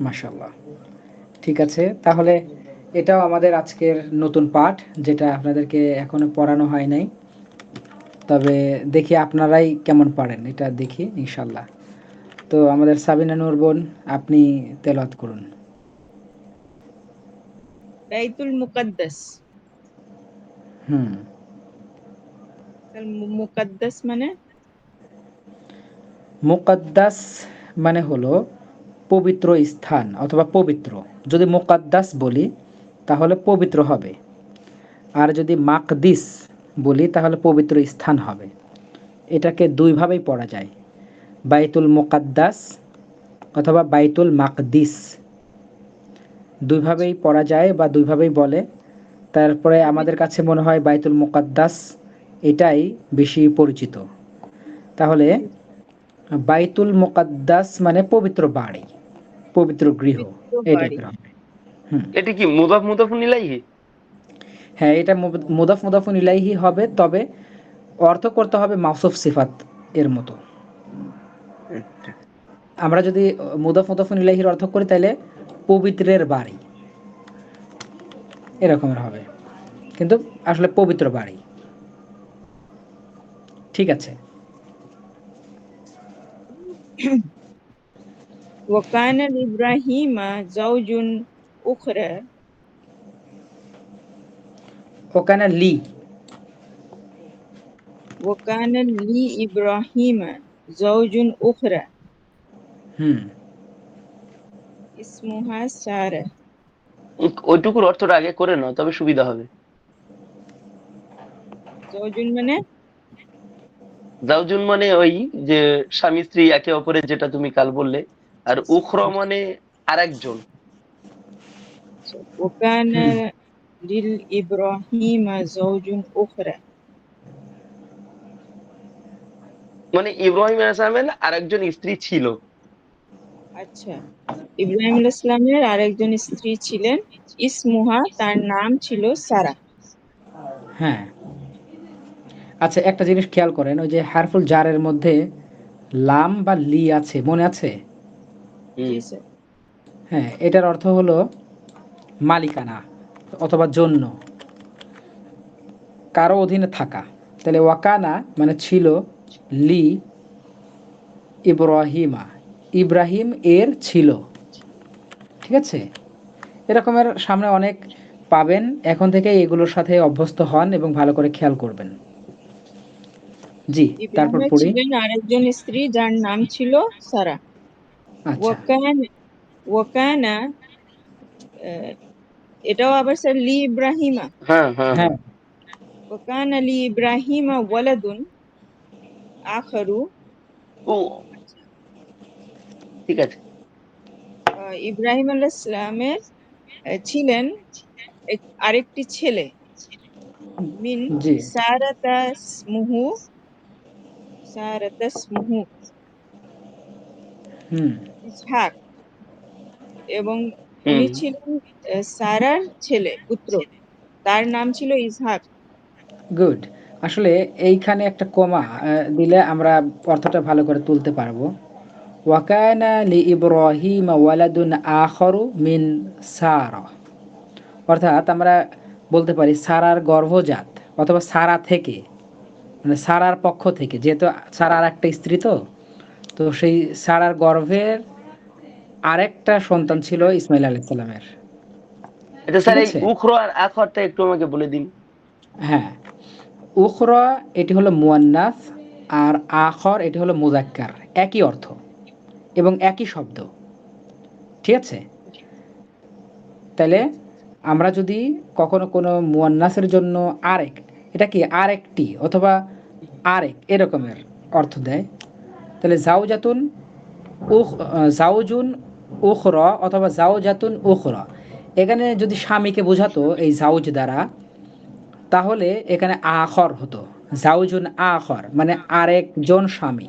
মাশাল্লাহ ঠিক আছে তাহলে এটাও আমাদের আজকের নতুন পাঠ যেটা আপনাদেরকে এখনও পড়ানো হয় নাই। তবে দেখি আপনারাই কেমন পারেন এটা দেখি ইনশাল্লাহ তো আমাদের সাবিনা নূর বোন আপনি তেলাওয়াত করুন। বাইতুল মুকাদ্দাস। হুম। মুকাদ্দাস মানে? মুকাদ্দাস মানে হলো পবিত্র স্থান অথবা পবিত্র। যদি মোকাদ্দাস বলি, তাহলে পবিত্র হবে। আর যদি মাকদিস বলি, তাহলে পবিত্র স্থান হবে। এটাকে দুইভাবেই পড়া যায়। বাইতুল মোকাদ্দাস অথবা বাইতুল মাকদিস। দুইভাবেই পড়া যায় বা দুইভাবেই বলে। তারপরে আমাদের কাছে মনে হয় বাইতুল মোকাদ্দাস এটাই বেশি পরিচিত। তাহলে বাইতুল মোকাদ্দাস মানে পবিত্র বাড়ি। পবিত্র গৃহ হবে এটি কি মুদাফ মুদাফুন ইলাইহি? হ্যাঁ এটা মুদ- মুদাফ মুদাফুন ইলাইহি হবে তবে অর্থ করতে হবে মাউসুফ সিফাত এর মতো। আমরা যদি মুদাফ মুদাফুন ইলাইহির অর্থ করি তাহলে পবিত্রের বাড়ি। এরকমের হবে। কিন্তু আসলে পবিত্র বাড়ি। ঠিক আছে? وكان لإبراهيم زوج أخرى ওখানে লি وكان لإبراهيم زوج أخرى হুম اسمها سارة ওইটুকুর অর্থটা আগে করে নাও তবে সুবিধা হবে زوج মানে জাউজুন মানে ওই যে স্বামী স্ত্রী একে অপরের যেটা তুমি কাল বললে আর উখর মানে আরেকজন وكان لإبراهيم زوج أخرى মানে ইব্রাহিম আলাইহিসসালামের আরেকজন স্ত্রী ছিল আচ্ছা ইব্রাহিম আলাইহিস সালামের আরেকজন স্ত্রী ছিলেন ইসমুহা তার নাম ছিল সারা হ্যাঁ আচ্ছা একটা জিনিস খেয়াল করেন ওই যে হারফুল জারের মধ্যে লাম বা লি আছে মনে আছে হুম। জি স্যার হ্যাঁ এটার অর্থ হলো মালিকানা অথবা জন্য। কারও অধীনে থাকা। তাহলে ওয়াকানা মানে ছিল লি ইব্রাহিমা। ইব্রাহিম এর ছিল। ঠিক আছে? এরকমের সামনে অনেক পাবেন। এখন থেকে এগুলোর সাথে অভ্যস্ত হন এবং ভালো করে খেয়াল করবেন। জি তারপর পড়ি। আরেকজন স্ত্রী যার নাম ছিল সারা। ওয়াকান ওয়াকানা আহ, এটাও আবার স্যার লি ইব্রাহিমা। হ্যাঁ হ্যাঁ। হ্যাঁ। ওয়াকানা লি ইব্রাহিমা ওয়ালাদুন আখারু। ও ঠিক আছে। ইব্রাহিম আলাইহিস সালামের ছিলেন আরেকটি ছেলে। মিন। সারাতাসমুহু সারাতাসমুহু। হুম। ইসহাক এবং উনি ছিলেন সারার ছেলে পুত্র। তার নাম ছিল ইসহাক। গুড। আসলে এইখানে একটা কমা দিলে আমরা অর্থটা ভালো করে তুলতে পারব। ওয়াকানা লি ইব্রাহিম ওয়ালাদুন আখরু মিন সারা। অর্থাৎ আমরা বলতে পারি সারার গর্ভজাত অথবা সারা থেকে মানে সারার পক্ষ থেকে যেহেতু সারার একটা স্ত্রী তো তো সেই সারার গর্ভের আরেকটা সন্তান ছিল ইসমাইল আলাইসাল্লামের এটা স্যার এই ঠিক আর আখরটা একটু আমাকে বলে দিন। হ্যাঁ। উখরা এটি হলো মুয়ান্নাস আর আখর এটি হলো মুজাক্কার একই অর্থ এবং একই শব্দ। ঠিক আছে? তাহলে আমরা যদি কখনো কোনো মুয়ান্নাসের জন্য আরেক এটা কি আরেকটি অথবা আরেক এরকমের অর্থ দেয়? তাহলে জাউজাতুন উখ জাউজুন উখরা অথবা জাউজাতুন উখরা। এখানে যদি স্বামীকে বোঝাতো এই জাউজ দ্বারা, তাহলে এখানে আখর হতো। জাউজুন আখর মানে আরেকজন স্বামী।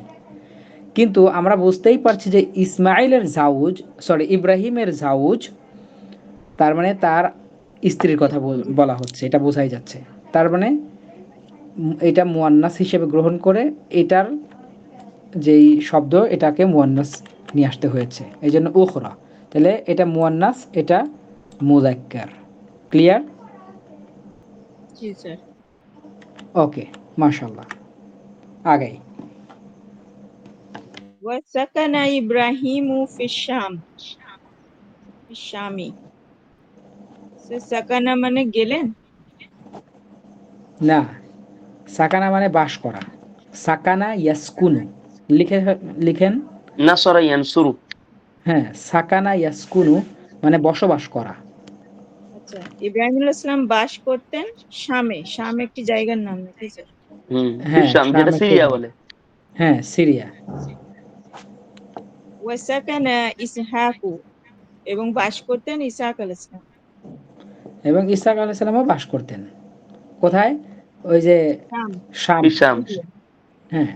কিন্তু আমরা বুঝতেই পারছি যে ইসমাইলের জাউজ সরি ইব্রাহিমের জাউজ তার মানে তার স্ত্রীর কথা বলা হচ্ছে, এটা বোঝাই যাচ্ছে। তার মানে এটা মুয়ান্নাস হিসেবে গ্রহণ করে, এটার যেই শব্দ এটাকে মুয়ান্নাস নিয়ে আসতে হয়েছে এই জন্য উখরা তাহলে এটা মুয়ান্নাস এটা মুজাক্কার ক্লিয়ার জি স্যার ওকে মাশাল্লাহ আগাই وسكن إبراهيم في الشام في الشام সে সাকানা মানে গেলেন না সাকানা মানে বাস করা সাকানা ইয়াসকুনু লিখে লিখেন? নাসরা ইয়ানসুরু। হ্যাঁ সাকানা ইয়াসকুনু মানে বসবাস করা। আচ্ছা ইব্রাহিম ইসলাম বাস করতেন শামে। শাম একটি জায়গার নাম নাকি স্যার হুম হ্যাঁ, শাম যেটা সিরিয়া বলে। হ্যাঁ সিরিয়া। ওয়াসাকানা ইসহাকু এবং বাস করতেন ইসাহাক আল ইসলাম এবং ইসাক আলাইসাল্লামও বাস করতেন। কোথায়? ওই যে শাম। শাম। হ্যাঁ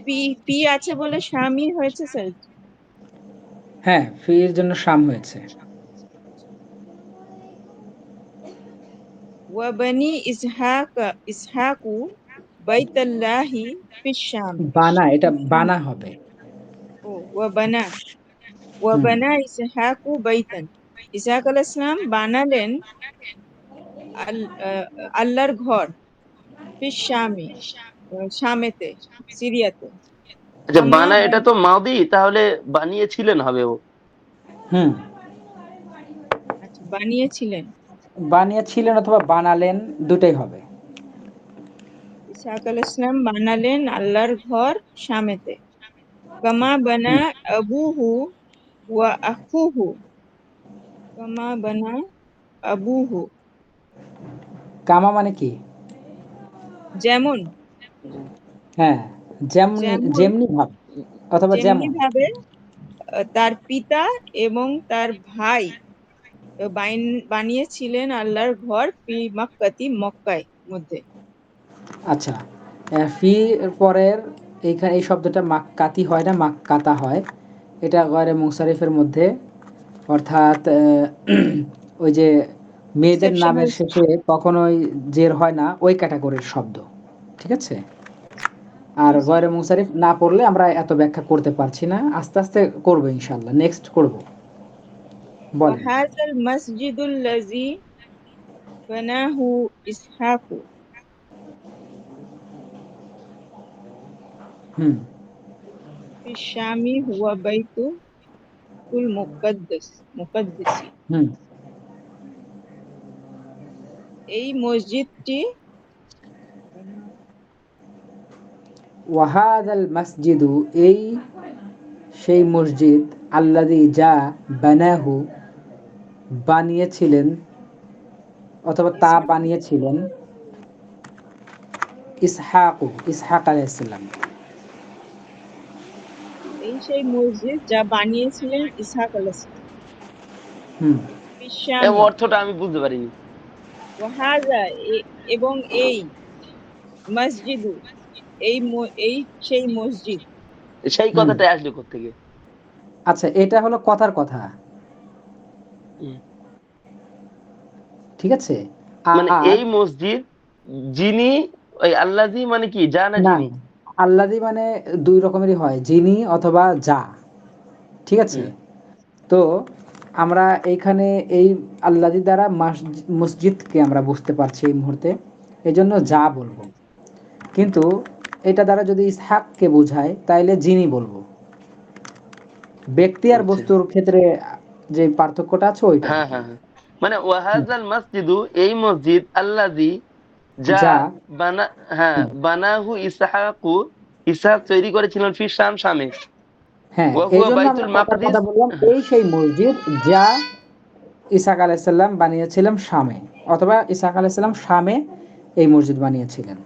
পি পি আছে বলে হয়েছে স্যার? হ্যাঁ জন্য শাম হয়েছে। ওয়াবানি ইসহাক ইসহাকু বাইতাল্লাহি শাম বানা এটা বানা হবে। ও ওয়াবানা ওয়াবানা ইসহাকু বাইতান। ইসহাক আলাইহিস সালাম বানালেন আল- আল্লাহর ঘর ফিশ শামি শামেতে সিরিয়াতে। আচ্ছা বানা এটা তো মাদি তাহলে বানিয়েছিলেন হবে ও। হুম। আচ্ছা বানিয়েছিলেন? বানিয়েছিলেন অথবা বানালেন দুটাই হবে। ইসহাক আলাইহিস সালাম বানালেন আল্লাহর ঘর শামেতে। কামা বানা আবুহু ওয়া আখুহু। কামা বানা আবুহু। কামা মানে কি? যেমন হ্যাঁ যেমনি যেমনি ভাব অথবা যেমন ভাবে তার পিতা এবং তার ভাই বানিয়েছিলেন আল্লাহর ঘর ফি মক্কাতি মক্কায় মধ্যে। আচ্ছা ফি পরের এইখানে এই শব্দটা মাক্কাতি হয় না মাক্কাতা হয়। এটা গয়রে মুসারিফের মধ্যে অর্থাৎ ওই যে মেয়েদের নামের শেষে কখনোই জের হয় না ওই ক্যাটাগরির শব্দ ঠিক আছে? আর জয়রে মুসারিফ না পড়লে আমরা এত ব্যাখ্যা করতে পারছি না। আস্তে আস্তে করব ইনশাল্লাহ নেক্সট করব। হুয়া বাইতু এই মসজিদটি ওয়াহাদাল মসজিদু এই সেই মসজিদ আল্লাদি যা বানাহু বানিয়েছিলেন অথবা তা বানিয়েছিলেন ইসহাকু ইসহাক আলাইসাল্লাম এই সেই মসজিদ যা বানিয়েছিলেন ইসহাক আলাইহিস হুম। ফি অর্থটা আমি বুঝতে পারিনি। ওয়াহাজা এবং এই মসজিদু এই এই সেই মসজিদ। সেই কথাটা আসলে কোথেকে আচ্ছা এটা হলো কথার কথা। ঠিক আছে? মানে এই মসজিদ যিনি ওই আল্লাহি মানে কি যা না যিনি? মানে দুই রকমেরই হয় যিনি অথবা যা। ঠিক আছে? তো আমরা এইখানে এই আল্লাদি দ্বারা মাস- মসজিদকে আমরা বুঝতে পারছি এই মুহূর্তে। এই জন্য যা বলব। কিন্তু এটা দ্বারা যদি ইসহাককে বোঝায় তাইলে যিনি বলব ব্যক্তি আর আচ্ছা। বস্তুর ক্ষেত্রে যে পার্থক্যটা আছে ওইটা হ্যাঁ হ্যাঁ হ্যাঁ। মানে ওয়াহাজাল মসজিদু এই মসজিদ আল্লাজি যা। বানা হ্যাঁ বানাহু ইসহাকু ইসহাক তৈরি করেছিলেন ফি শাম শামে হ্যাঁ এই সেই মসজিদ যা ইসাক আলাইসাল্লাম বানিয়েছিলেন শামে অথবা ইসাক আলাইসাল্লাম শামে এই মসজিদ বানিয়েছিলেন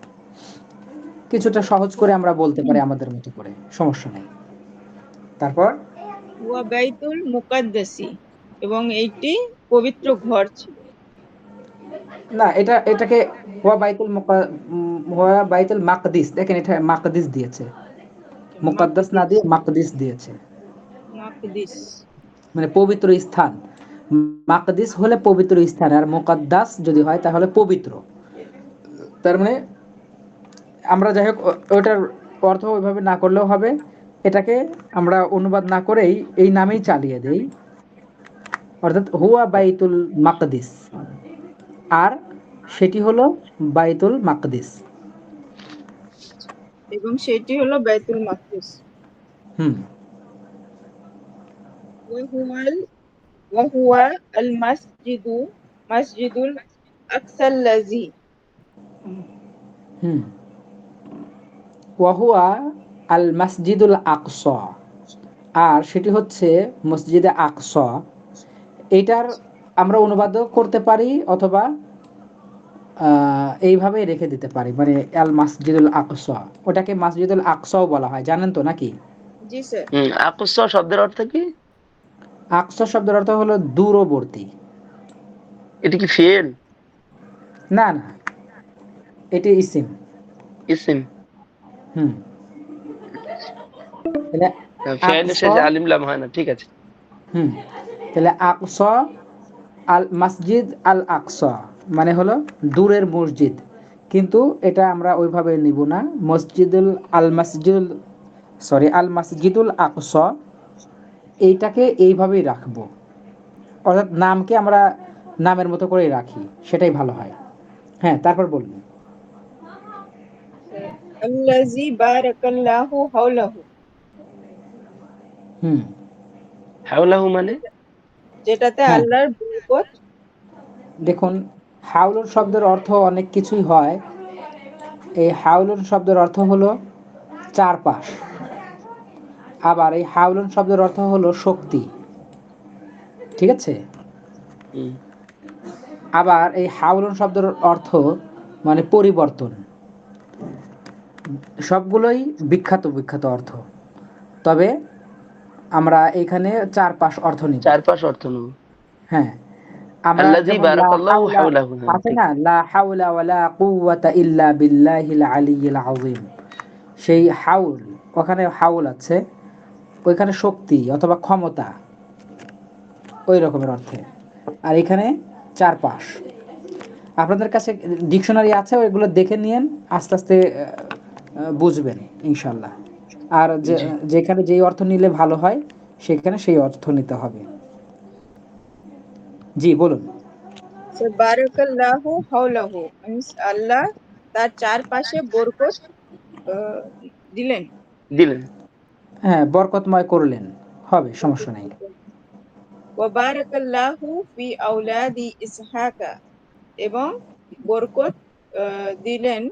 কিছুটা সহজ করে আমরা বলতে পারি আমাদের মতো করে। সমস্যা নেই। তারপর? ওয়া বাইতুল মুকাদ্দাসি এবং এইটি পবিত্র ঘর ছিল। না এটা এটাকে ওয়া বাইতুল ওয়া বাইতুল মাকদিস দেখেন এটা মাকদিস দিয়েছে। মুকাদ্দাস না দিয়ে মাকদিস দিয়েছে। মাকদিস। মানে পবিত্র স্থান। মাকদিস হলে পবিত্র স্থান আর মুকাদ্দাস যদি হয় তাহলে পবিত্র। তার মানে আমরা যাই হোক ওটার অর্থ ওইভাবে না করলেও হবে। এটাকে আমরা অনুবাদ না করেই এই নামেই চালিয়ে দেই। অর্থাৎ হুয়া বাইতুল মাকদিস। আর সেটি হলো বাইতুল মাকদিস। এবং সেটি হলো বাইতুল মাকদিস। হুম। আল মাসজিদু মাসজিদুল আকসাল্লাজি হুম। ওয়াহুয়া আল মসজিদুল আকসা। আর সেটি হচ্ছে মসজিদে আকসা। এটার আমরা অনুবাদও করতে পারি অথবা এইভাবে রেখে দিতে পারি মানে আল মসজিদুল আকসা। ওটাকে মসজিদুল আকসাও বলা হয় জানেন তো নাকি? জি স্যার। হুম শব্দের অর্থ কি? আকসা শব্দের অর্থ হলো দূরবর্তী। এটা কি ফেল না না এটি ইসিম। ইসিম। হুম। তাহলে ফেলের আকসা- শেষে আলিম লাম হয় না ঠিক আছে। হুম। তাহলে আকসা আল মসজিদ আল আকসা মানে হলো দূরের মসজিদ। কিন্তু এটা আমরা ওইভাবে নিব না। মসজিদুল আল মসজিদুল সরি আল মসজিদুল আকসা এইটাকে এইভাবেই রাখব। অর্থাৎ নামকে আমরা নামের মতো করেই রাখি সেটাই ভালো হয়। হ্যাঁ তারপর বলুন আল্লাজি বারাকাল্লাহু হাওলাহু। হুম। হাওলাহু মানে? যেটাতে হ্যাঁ। আল্লাহর বরকত। দেখুন হাউলুন শব্দের অর্থ অনেক কিছুই হয়। এই হাউলুন শব্দের অর্থ হলো চারপাশ। আবার এই হাউলুন শব্দের অর্থ হলো শক্তি। ঠিক আছে? হুম। আবার এই হাউলুন শব্দের অর্থ মানে পরিবর্তন। সবগুলোই বিখ্যাত বিখ্যাত অর্থ। তবে আমরা এখানে অর্থ নিব। চারপাশ অর্থ হ্যাঁ। হ্যাঁ। না ইল্লা বিল্লাহিল আলিয়্যিল আযীম। সেই হাউল ওখানে হাউল আছে ওইখানে শক্তি অথবা ক্ষমতা ওই রকমের অর্থে। আর এখানে চারপাশ। আপনাদের কাছে ডিকশনারি আছে ওইগুলো দেখে নিয়েন আস্তে আস্তে বুঝবেন ইনশাল্লাহ আর যে যেখানে যেই অর্থ নিলে ভালো হয় সেখানে সেই অর্থ নিতে হবে। জি বলুন। বারাকাল্লাহু হাওলাহু আল্লাহ তার চারপাশে বরকত দিলেন। দিলেন। হ্যাঁ বরকতময় করলেন। হবে সমস্যা নেই। ওয়া বারাকাল্লাহু ফি আওলাদি ইসহাকা এবং বরকত আহ, দিলেন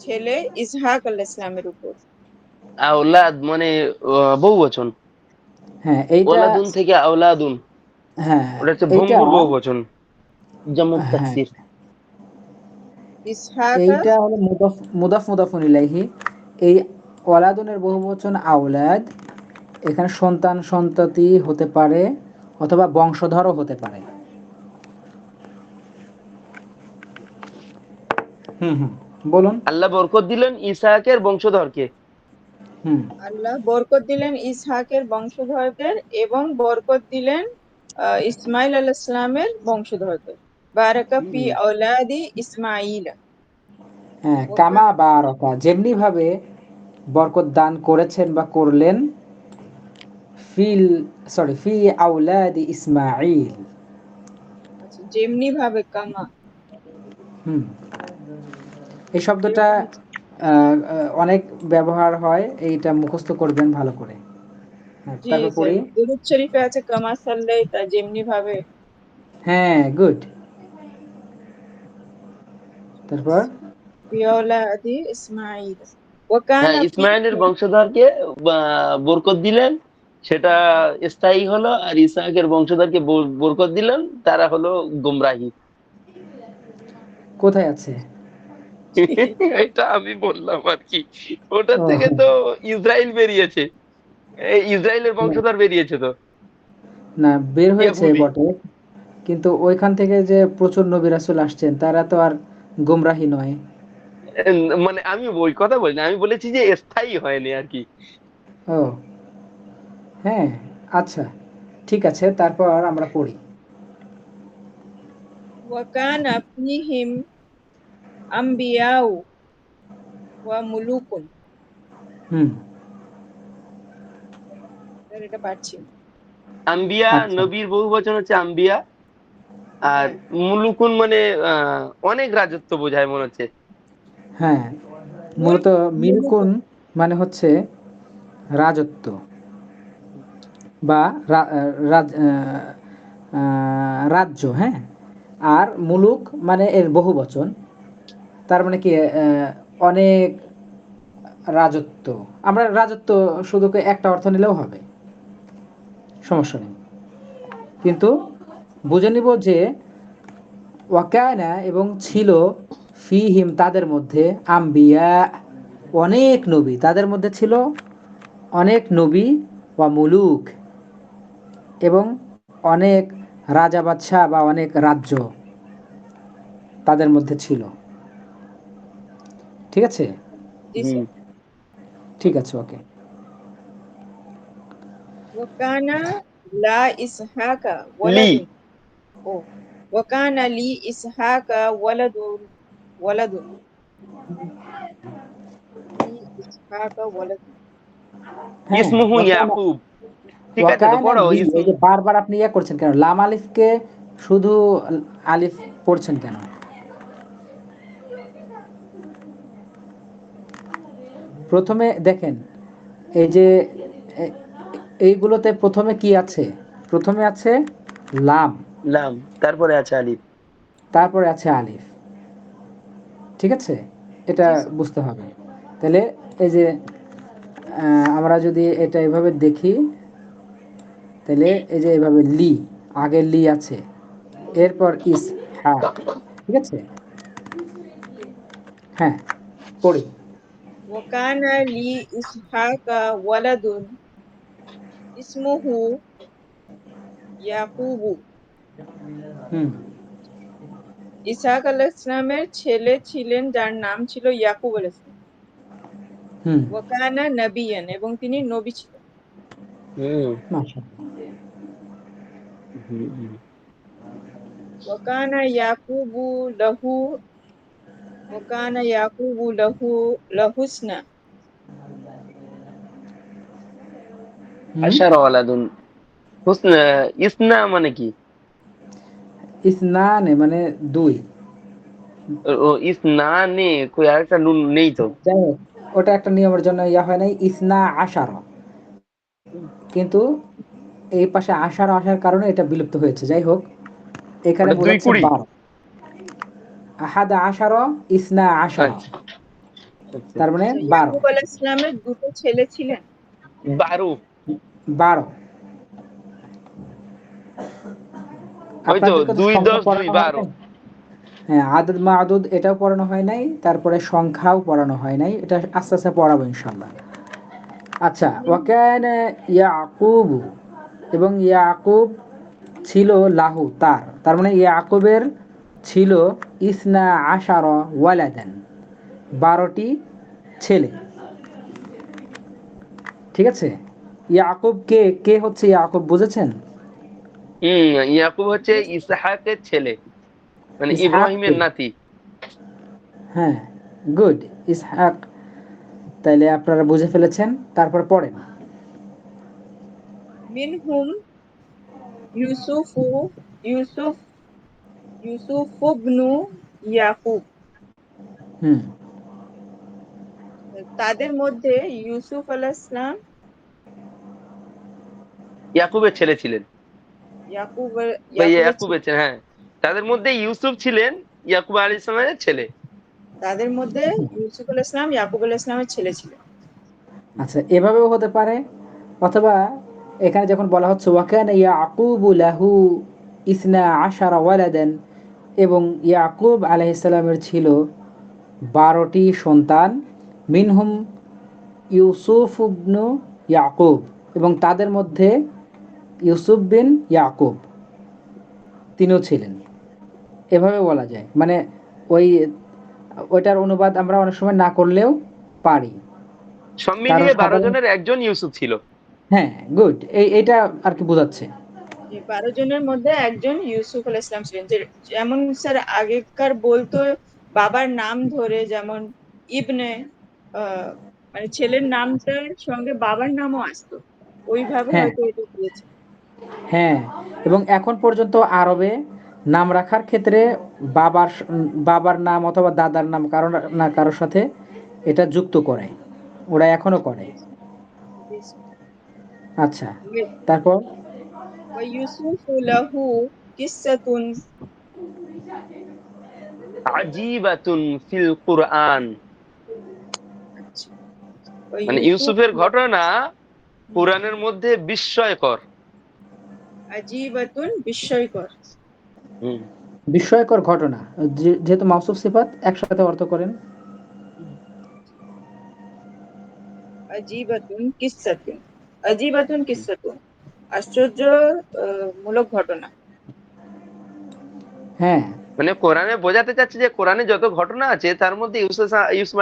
ছেলে ইসহাক আলাইহিস সালামের উপর। আওলাদ মানে বহু বচন। হ্যাঁ এইটা ওলাদুন থেকে আওলাদুন। হ্যাঁ ওটা হচ্ছে ভঙ্গুর বহু বচন। যেমন হ্যাঁ। তাকসির। এইটা হলো মুদাফ মুদাফ মুদাফুন ইলাইহি। এই ওয়ালাদুনের বহুবচন আওলাদ। এখানে সন্তান সন্ততি হতে পারে অথবা বংশধরও হতে পারে। হুম হুম। বলুন। আল্লাহ বরকত দিলেন ইসাহাকের বংশধরকে। আল্লাহ বরকত দিলেন ইসহাকের বংশধরদের এবং বরকত দিলেন ইসমাইল আলাইহিস সালামের বংশধরদের। বারাকা ফি আওলাদি ইসমাইল হ্যাঁ কামা বা রকা যেমনি ভাবে বরকত দান করেছেন বা করলেন ফিল সরি ফি আউলাদি ইসমাইল আচ্ছা, যেমনি ভাবে কামা। হুম। এই শব্দটা অনেক ব্যবহার হয় এইটা মুখস্থ করবেন ভালো করে। হ্যাঁ, জি তারপর পড়ি। স্যার দুরূদ শরীফে আছে কামা সাল্লাই যেমনি ভাবে। হ্যাঁ গুড। তারপর? ফি আওলাদি ইসমাইল ওয়া কানা হ্যাঁ ইসমাইলের বংশধরকে আহ, বরকত দিলেন সেটা স্থায়ী হলো আর ইসাহাকের বংশধরকে বর- বরকত দিলেন তারা হলো গোমরাহি। কোথায় আছে? এটা আমি বললাম আর কি। ওটা ও। থেকে তো ইসরায়েল বেরিয়েছে। ইসরায়েলের বংশধর বেরিয়েছে তো। না বের হয়েছে বটে। কিন্তু ওইখান থেকে যে প্রচুর নবী রাসূল আসছেন তারা তো আর গোমরাহি নয়। মানে আমি ওই কথা বলি না আমি বলেছি যে স্থায়ী হয়নি আর কি। ও হ্যাঁ আচ্ছা ঠিক আছে তারপর আমরা পড়ি। ওয়া কানা ফিহিম আম্বিয়াউ ওয়া মুলুকুন হুম এটা পারছি না। আম্বিয়া। নবীর বহু বচন হচ্ছে আম্বিয়া আর মুলুকুন মানে আহ, অনেক রাজত্ব বোঝায় মনে হচ্ছে। হ্যাঁ মূলত মিলকুন মানে হচ্ছে রাজত্ব বা রাজ্য হ্যাঁ? আর মুলুক মানে এর বহু বচন। তার মানে কি অনেক রাজত্ব। আমরা রাজত্ব শুধু একটা অর্থ নিলেও হবে। সমস্যা নেই। কিন্তু বুঝে নিব যে ওয়াকায়না এবং ছিল ফিহিম তাদের মধ্যে আম্বিয়া, অনেক নবী। তাদের মধ্যে ছিল অনেক নবী বা মুলুক এবং অনেক রাজা বাদশাহ বা অনেক রাজ্য তাদের মধ্যে ছিল। ঠিক আছে? ঠিক আছে ওকে। ওয়াকানা লা ইসহাকা লি। ও ওয়াকানা লি ইসহাকা ওয়ালাদুন ওয়ালাদুন। ইসহাকা ওয়ালাদুন। হ্যাঁ ইসমুহু ইয়াকুব। ঠিক আছে তো পড়ো লি, ইসমু এই যে বারবার আপনি ইয়া করছেন কেন? লাম আলিফকে শুধু আলিফ পড়ছেন কেন? প্রথমে দেখেন এই যে এইগুলোতে প্রথমে কি আছে? প্রথমে আছে লাম। লাম তারপরে আছে আলিফ। তারপরে আছে আলিফ। ঠিক আছে? এটা বুঝতে হবে। তাহলে এই যে আমরা যদি এটা এভাবে দেখি তাহলে এই যে এভাবে লি আগে লি আছে। এরপর ইস হ্যাঁ ঠিক আছে? হ্যাঁ পড়ি। ওয়াকানা লি ইসহাকা ওয়ালাদুন ইসমুহু ইয়াকুবু হুম ইসহাক আলাইহিস সালামের ছেলে ছিলেন যার নাম ছিল ইয়াকুব আলাইহিস সালাম হুম ওয়াকানা নবিয়ান এবং তিনি নবী ছিলেন হুম মাশাআল্লাহ হুম, হুম। ওয়াকানা ইয়াকুবু লাহু ইয়াকুবু লাহু লাহুসনা হুম। আশার ওয়ালাদুন হুসনা ইসনা মানে কি? ইসনানে মানে দুই। ও ইসনানে কই আরেকটা নুন নেই তো। ওটা একটা নিয়মের জন্য ইয়া হয় নাই ইসনা আশার। কিন্তু এই পাশে আশার আসার কারণে এটা বিলুপ্ত হয়েছে। যাই হোক এখানে কুড়ি। বারো। আহাদা আশার ইসনা আশার। আচ্ছা। আচ্ছা। তার মানে বারো। ইয়াকুব আলাইহিস সালামের দুটো ছেলে ছিলেন? বারো। বারো। হয় বারো। নাই? হ্যাঁ আদদ মাদুদ এটাও পড়ানো হয় নাই তারপরে সংখ্যাও পড়ানো হয় নাই। এটা আস্তে আস্তে পড়াবো ইনশাল্লাহ আচ্ছা ওয়াকান ইয়াকুব এবং ইয়াকুব ছিল লাহু তার। তার মানে ইয়াকুবের ছিল ইসনা আশার ওয়ালাদান বারোটি ছেলে। ঠিক আছে? ইয়াকুব কে কে হচ্ছে ইয়াকুব বুঝেছেন? ইয়াকুব হচ্ছে ইসহাকের ছেলে মানে ইসহাক ইব্রাহিমের নাতি। হ্যাঁ গুড ইসহাক। তাইলে আপনারা বুঝে ফেলেছেন তারপর পড়েন। মিনহুম ইউসুফু ইউসুফ ইউসুফ ইবনু ইয়াকুব হুম তাদের মধ্যে ইউসুফ আলাইহিস সালাম ইয়াকুবের ছেলে ছিলেন। ইয়াকুব ইয়াকুবের ছেলে। হ্যাঁ। তাদের মধ্যে ইউসুফ ছিলেন ইয়াকুব আলী ইসলামের ছেলে। তাদের মধ্যে ইউসুফ আলাইহিস সালাম ইয়াকুব আলাইহিস সালামের ছেলে ছিলেন আচ্ছা এভাবেও হতে পারে অথবা এখানে যখন বলা হচ্ছে ওয়াকান ইয়াকুবু লাহু ইসনা আশারা ওয়ালাদান এবং ইয়াকুব আলাইহিসসালামের ছিল বারোটি সন্তান মিনহুম ইউসুফ ইবনু ইয়াকুব এবং তাদের মধ্যে ইউসুফ বিন ইয়াকুব। তিনিও ছিলেন। এভাবে বলা যায়। মানে ওই ওইটার অনুবাদ আমরা অনেক সময় না করলেও পারি। সব মিলিয়ে বারো জনের একজন ইউসুফ ছিল। হ্যাঁ গুড। এই এটা আর কি বোঝাচ্ছে। বারো জনের মধ্যে একজন ইউসুফ আলাইহিস সালাম ছিলেন যেমন স্যার আগেকার বলতো বাবার নাম ধরে যেমন ইবনে মানে ছেলের নামটার সঙ্গে বাবার নামও আসতো। ওইভাবে হ্যাঁ। হয়তো এটা দিয়েছে। হ্যাঁ এবং এখন পর্যন্ত আরবে নাম রাখার ক্ষেত্রে বাবার বাবার নাম অথবা দাদার নাম কারও না কারোর সাথে এটা যুক্ত করে। ওরা এখনও করে। আচ্ছা তারপর? ويوسف له قصة আজিবাতুন ফিল কুরআন মানে ويوسف ইউসুফের ঘটনা কোরআনের মধ্যে বিস্ময়কর আজিবাতুন বিস্ময়কর হুম। বিস্ময়কর ঘটনা যে- যেহেতু মাউসুফ সিফাত একসাথে অর্থ করেন আজিবাতুন কিসাতুন আজিবাতুন কিসাতুন আশ্চর্য মূলক ঘটনা। হ্যাঁ। মানে কোরআনে বোঝাতে চাচ্ছে যে কোরআনে যত ঘটনা আছে তার মধ্যে ইউসুফ ইউসুফ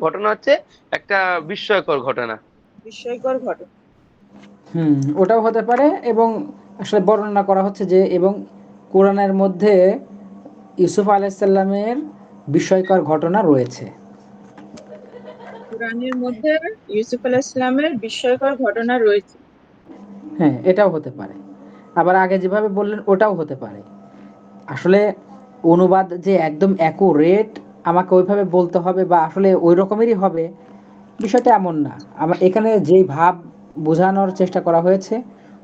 ঘটনা হচ্ছে একটা বিস্ময়কর ঘটনা। বিস্ময়কর ঘটনা। হুম ওটাও হতে পারে এবং আসলে বর্ণনা করা হচ্ছে যে এবং কোরআনের মধ্যে ইউসুফ আলাইসাল্লামের বিস্ময়কর ঘটনা রয়েছে। কোরআনের মধ্যে ইউসুফ আলাহ ইসলামের বিস্ময়কর ঘটনা রয়েছে। হ্যাঁ এটাও হতে পারে। আবার আগে যেভাবে বললেন, ওটাও হতে পারে। আসলে অনুবাদ যে একদম অ্যাকুরেট আমাকে ওইভাবে বলতে হবে বা আসলে ওই রকমেরই হবে, বিষয়টা এমন না। আমার এখানে যেই ভাব বোঝানোর চেষ্টা করা হয়েছে,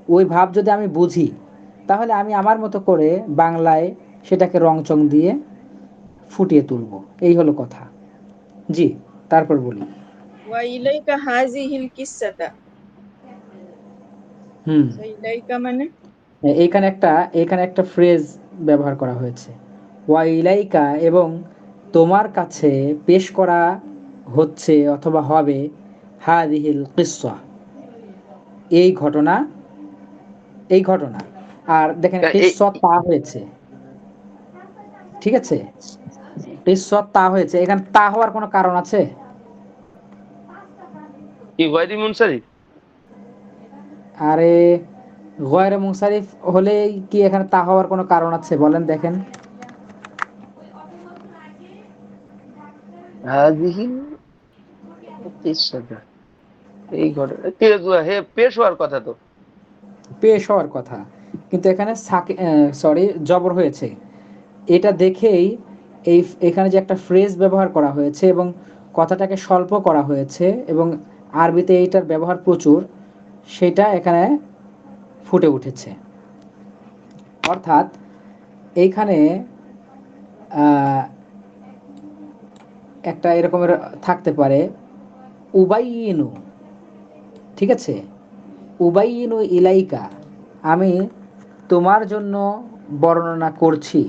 ওই ভাব যদি আমি বুঝি, তাহলে আমি আমার মতো করে বাংলায় সেটাকে রংচং দিয়ে ফুটিয়ে তুলব। এই হলো কথা। জি, তারপর বলি। ওয়া ইলাইকা হুম ইলাইকা মানে? এইখানে একটা এইখানে একটা ফ্রেজ ব্যবহার করা হয়েছে। ওয়াইলাইকা এবং তোমার কাছে পেশ করা হচ্ছে অথবা হবে হাদিহিল কিসা এই ঘটনা এই ঘটনা। আর দেখেন তা কিসা তা হয়েছে। ঠিক আছে? কিসা তা হয়েছে। এখানে তা হওয়ার কোনো কারণ আছে? কি মুনসারিফ আরে গয়রে মুসারিফ হলে কি এখানে তা হওয়ার কোনো কারণ আছে? বলেন দেখেন। এই ঘটনা হে পেশ হওয়ার কথা তো। পেশ হওয়ার কথা। কিন্তু এখানে সরি জবর হয়েছে। এটা দেখেই এই এখানে যে একটা ফ্রেজ ব্যবহার করা হয়েছে এবং কথাটাকে স্বল্প করা হয়েছে এবং আরবিতে এইটার ব্যবহার প্রচুর সেটা এখানে ফুটে উঠেছে। অর্থাৎ এইখানে একটা এরকমের থাকতে পারে উবাইনু ঠিক আছে? উবাইনু ইলাইকা। আমি তোমার জন্য বর্ণনা করছি,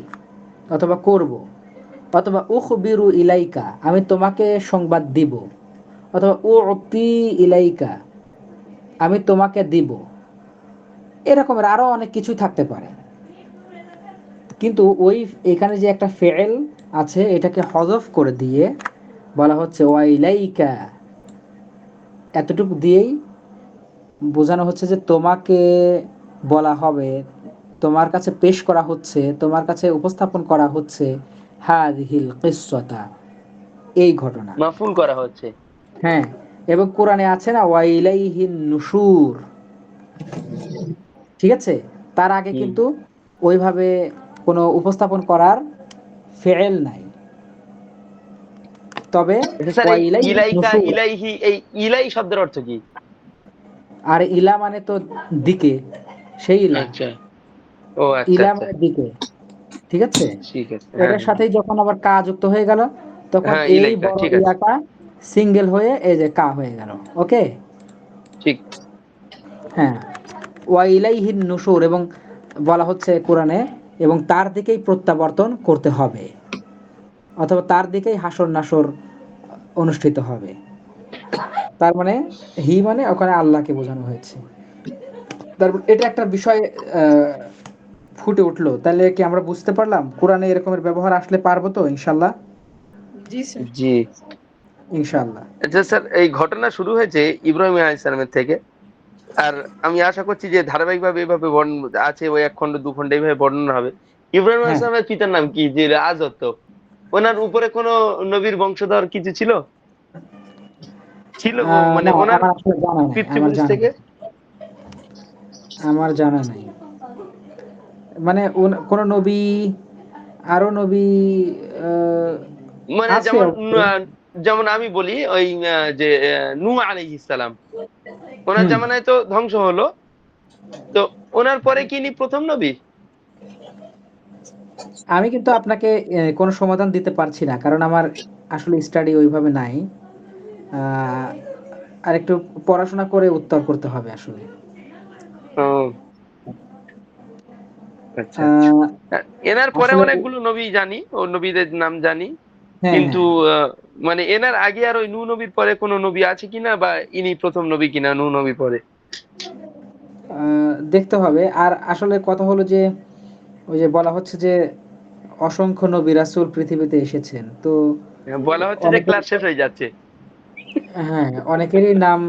অথবা করব। অথবা উখবিরু ইলাইকা। আমি তোমাকে সংবাদ দিব। অথবা ও উ ইলাইকা। আমি তোমাকে দিব। এরকমের আরও অনেক কিছু থাকতে পারে। কিন্তু ওই এখানে যে একটা ফেল আছে এটাকে হজফ করে দিয়ে বলা হচ্ছে ওয়াইলাইকা এতটুকু দিয়েই বোঝানো হচ্ছে যে তোমাকে বলা হবে তোমার কাছে পেশ করা হচ্ছে তোমার কাছে উপস্থাপন করা হচ্ছে হাদিহিল কিসসাতা। এই ঘটনা। মাফুল করা হচ্ছে। হ্যাঁ। এবং কোরআনে আছে না ওয়াইলাইহিন নুশুর ঠিক আছে? তার আগে কিন্তু ওইভাবে কোনো উপস্থাপন করার ফেল নাই। তবে ইলাই শব্দের অর্থ কি? আর ইলা মানে তো দিকে সেই ইলা। আচ্ছা। ও আচ্ছা ইলা আচ্ছা। মানে দিকে। ঠিক আছে? ঠিক আছে হ্যাঁ, এটার সাথেই যখন আবার কা যুক্ত হয়ে গেল তখন হ্যাঁ, এই বড় ইয়াটা সিঙ্গেল হয়ে এই যে কা হয়ে গেল ওকে? ঠিক। হ্যাঁ। ওয়াইলাইহিন নুশুর এবং বলা হচ্ছে কোরআনে এবং তার দিকেই প্রত্যাবর্তন করতে হবে অথবা তার দিকেই হাসর নাসর অনুষ্ঠিত হবে। তার মানে হি মানে ওখানে আল্লাহকে বোঝানো হয়েছে। তারপর এটা একটা বিষয় আহ, ফুটে উঠল। তাহলে কি আমরা বুঝতে পারলাম? কোরআনে এরকমের ব্যবহার আসলে পারব তো ইনশাল্লাহ জি জি। ইনশাল্লাহ আচ্ছা স্যার এই ঘটনা শুরু হয়েছে ইব্রাহিম আলাইসালামের থেকে। আর আমি আশা করছি যে ধারাবাহিকভাবে এইভাবে বর্ণ- আছে ওই এক খন্ড দু খন্ড এইভাবে বর্ণনা হবে। ইব্রাহিম। আলাইসালামের পিতার নাম কি? যে আজত ওনার উপরে কোনো নবীর বংশধর কিছু ছিল? ছিল মানে ওনার পিতৃপুরুষ থেকে? আমার জানা নাই। মানে কোন নবী আরও নবী মানে যেমন যেমন আমি বলি ওই যে আহ, নূহ আলাইহিস সালাম। ওনার জামানায় তো ধ্বংস হলো। তো ওনার পরে কি নি প্রথম নবী? আমি কিন্তু আপনাকে কোনো সমাধান দিতে পারছি না কারণ আমার আসলে স্টাডি ওইভাবে নাই। আর একটু পড়াশোনা করে উত্তর করতে হবে আসলে। ও। আচ্ছা এনার পরে অনেকগুলো নবী জানি ও নবীদের নাম জানি। কিন্তু মানে এনার আগে আর ওই নূ নবীর পরে কোনো নবী আছে কিনা বা ইনি প্রথম নবী কিনা নূ নবী পরে? দেখতে হবে। আর আসলে কথা হলো যে ওই যে বলা হচ্ছে যে অসংখ্য নবী রাসূল পৃথিবীতে এসেছেন। তো বলা হচ্ছে যে ক্লাস শেষ হয়ে যাচ্ছে। হ্যাঁ অনেকেরই নাম